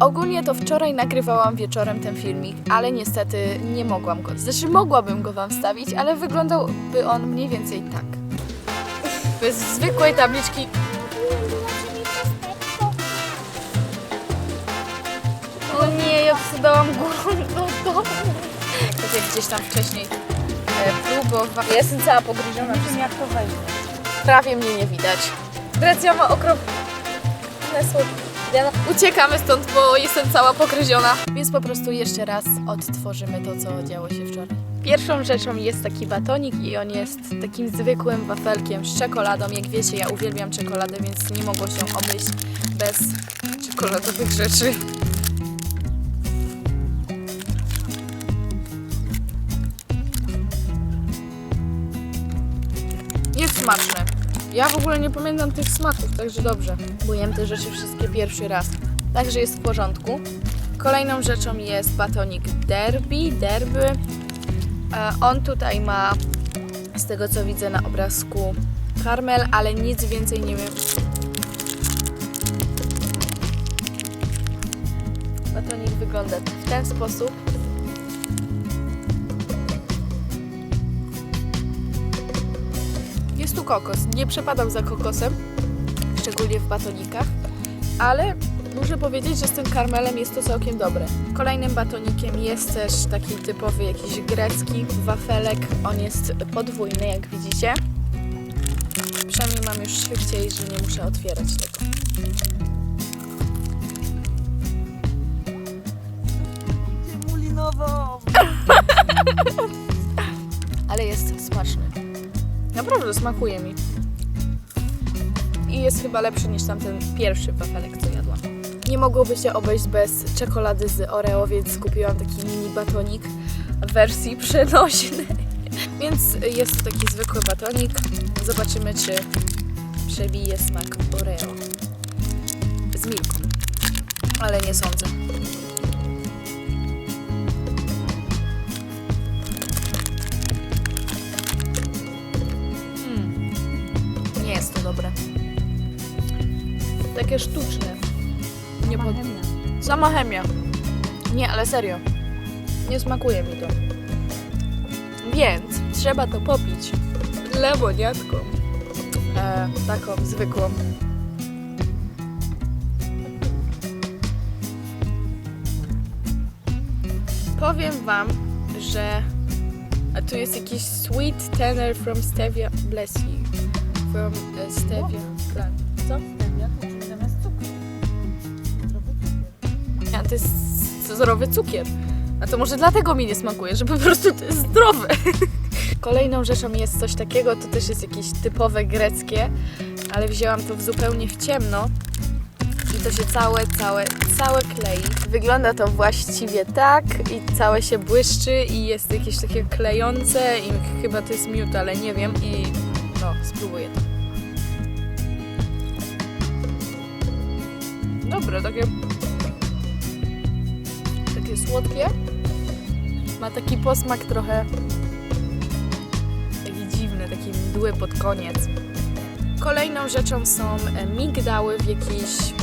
Ogólnie to wczoraj nagrywałam wieczorem ten filmik, ale niestety nie mogłam go. Znaczy mogłabym go wam wstawić, ale wyglądałby on mniej więcej tak. Bez zwykłej tabliczki. O nie, ja wsadałam górą do domu. Tak jak gdzieś tam wcześniej e, próbowałam. Ja jestem cała pogryziona. Nie wiem jak to. Prawie mnie nie widać. Grecja ma okropne słodki. Uciekamy stąd, bo jestem cała pogryziona. Więc po prostu jeszcze raz odtworzymy to, co działo się wczoraj. Pierwszą rzeczą jest taki batonik i on jest takim zwykłym wafelkiem z czekoladą. Jak wiecie, ja uwielbiam czekoladę, więc nie mogło się obejść bez czekoladowych rzeczy. Jest smaczne. Ja w ogóle nie pamiętam tych smaków, także dobrze. Bo jem te rzeczy wszystkie pierwszy raz. Także jest w porządku. Kolejną rzeczą jest batonik Derby, Derby. E, On tutaj ma, z tego co widzę na obrazku, karmel, ale nic więcej nie wiem. Batonik wygląda w ten sposób. Kokos. Nie przepadam za kokosem, szczególnie w batonikach, ale muszę powiedzieć, że z tym karmelem jest to całkiem dobre. Kolejnym batonikiem jest też taki typowy jakiś grecki wafelek. On jest podwójny, jak widzicie. Przynajmniej mam już szybciej, że nie muszę otwierać tego. Ale jest smaczny. Naprawdę smakuje mi. I jest chyba lepszy niż tamten pierwszy wafelek, co jadłam. Nie mogłoby się obejść bez czekolady z Oreo, więc kupiłam taki mini batonik w wersji przenośnej. Więc jest to taki zwykły batonik. Zobaczymy, czy przebije smak Oreo z milką. Ale nie sądzę. Takie sztuczne. Nie pod... Sama chemia. Nie, ale serio. Nie smakuje mi to. Więc trzeba to popić lemoniadką. E, taką zwykłą. Powiem wam, że a tu jest jakiś sweet tenor from stevia, bless you. From uh, stevia plant. To jest zdrowy cukier. A to może dlatego mi nie smakuje, że po prostu to jest zdrowe. Kolejną rzeczą jest coś takiego, to też jest jakieś typowe greckie, ale wzięłam to w zupełnie w ciemno i to się całe, całe, całe klei. Wygląda to właściwie tak i całe się błyszczy i jest jakieś takie klejące i chyba to jest miód, ale nie wiem i no, spróbuję to. Dobre, takie słodkie. Ma taki posmak trochę taki dziwny, taki mdły pod koniec. Kolejną rzeczą są migdały w jakiejś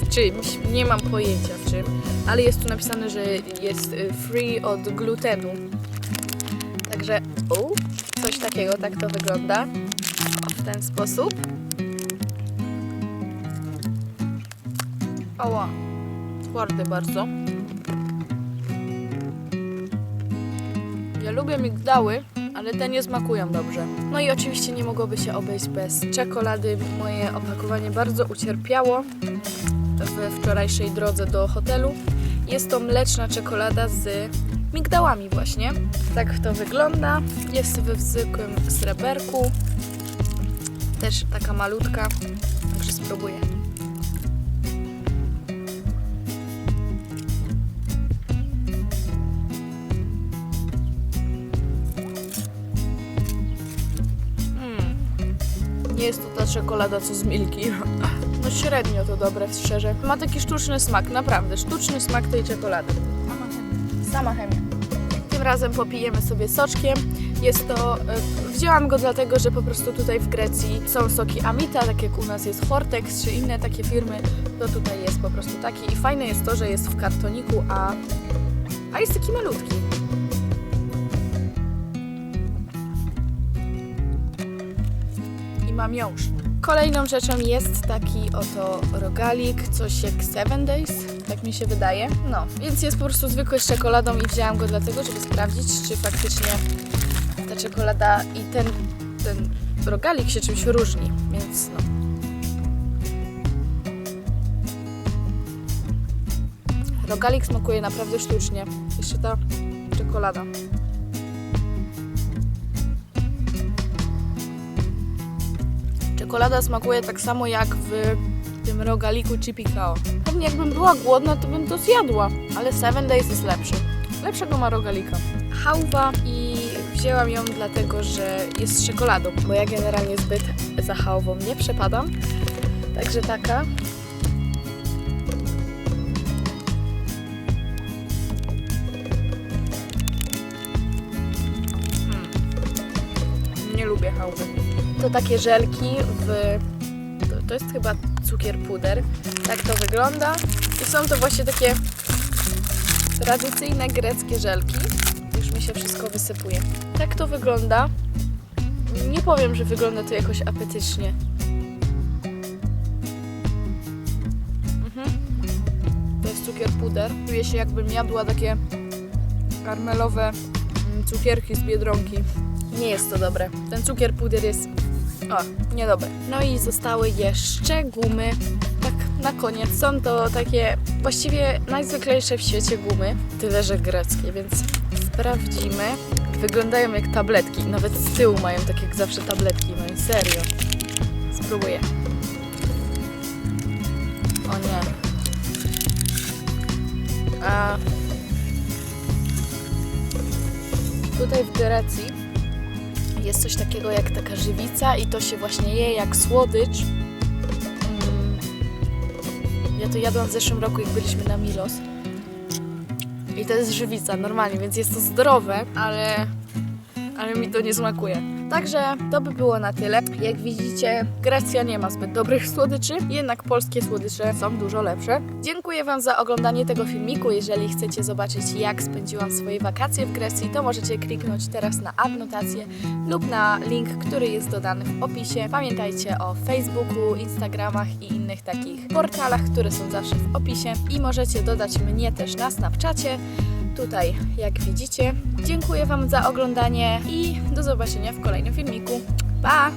w czymś, nie mam pojęcia w czym, ale jest tu napisane, że jest free od glutenu. Także u, coś takiego, tak to wygląda. O, w ten sposób. Oła, twardy bardzo. Lubię migdały, ale te nie smakują dobrze. No i oczywiście nie mogłoby się obejść bez czekolady. Moje opakowanie bardzo ucierpiało we wczorajszej drodze do hotelu. Jest to mleczna czekolada z migdałami właśnie. Tak to wygląda. Jest we zwykłym sreberku. Też taka malutka. Także spróbuję. Nie jest to ta czekolada co z Milki. No średnio to dobre, szczerze. Ma taki sztuczny smak, naprawdę. Sztuczny smak tej czekolady. Mama chemia. Sama chemia. Tym razem popijemy sobie soczkiem. Jest to, e, wzięłam go dlatego, że po prostu tutaj w Grecji są soki Amita, tak jak u nas jest Fortex czy inne takie firmy, to tutaj jest po prostu taki i fajne jest to, że jest w kartoniku, a, a jest taki malutki. Mam jąż. Kolejną rzeczą jest taki oto rogalik, coś jak Seven Days, tak mi się wydaje. No, więc jest po prostu zwykły z czekoladą i wzięłam go dlatego, żeby sprawdzić, czy faktycznie ta czekolada i ten, ten rogalik się czymś różni, więc no. Rogalik smakuje naprawdę sztucznie. Jeszcze ta czekolada. Czekolada smakuje tak samo jak w tym rogaliku Chipikao. Pewnie jakbym była głodna, to bym to zjadła, ale Seven Days jest lepszy. Lepszego ma rogalika. Hałwa i wzięłam ją dlatego, że jest z czekoladą, bo ja generalnie zbyt za hałwą nie przepadam. Także taka. Hmm. Nie lubię hałwy. To takie żelki w... To, to jest chyba cukier puder. Tak to wygląda. I są to właśnie takie tradycyjne greckie żelki. Już mi się wszystko wysypuje. Tak to wygląda. Nie powiem, że wygląda to jakoś apetycznie. Mhm. To jest cukier puder. Czuję się jakbym jadła takie karmelowe mm, cukierki z Biedronki. Nie jest to dobre. Ten cukier puder jest o, niedobre. No i zostały jeszcze gumy. Tak na koniec. Są to takie właściwie najzwyklejsze w świecie gumy, tyle że greckie, więc sprawdzimy. Wyglądają jak tabletki. Nawet z tyłu mają tak jak zawsze tabletki. No i serio. Spróbuję. O nie. A tutaj w Grecji jest coś takiego jak taka żywica i to się właśnie je jak słodycz. Mm. Ja to jadłam w zeszłym roku, jak byliśmy na Milos. I to jest żywica, normalnie, więc jest to zdrowe, ale, ale mi to nie smakuje. Także to by było na tyle. Jak widzicie, Grecja nie ma zbyt dobrych słodyczy, jednak polskie słodycze są dużo lepsze. Dziękuję Wam za oglądanie tego filmiku. Jeżeli chcecie zobaczyć, jak spędziłam swoje wakacje w Grecji, to możecie kliknąć teraz na adnotację lub na link, który jest dodany w opisie. Pamiętajcie o Facebooku, Instagramach i innych takich portalach, które są zawsze w opisie. I możecie dodać mnie też na Snapchacie. Tutaj, jak widzicie. Dziękuję Wam za oglądanie i do zobaczenia w kolejnym filmiku. Pa!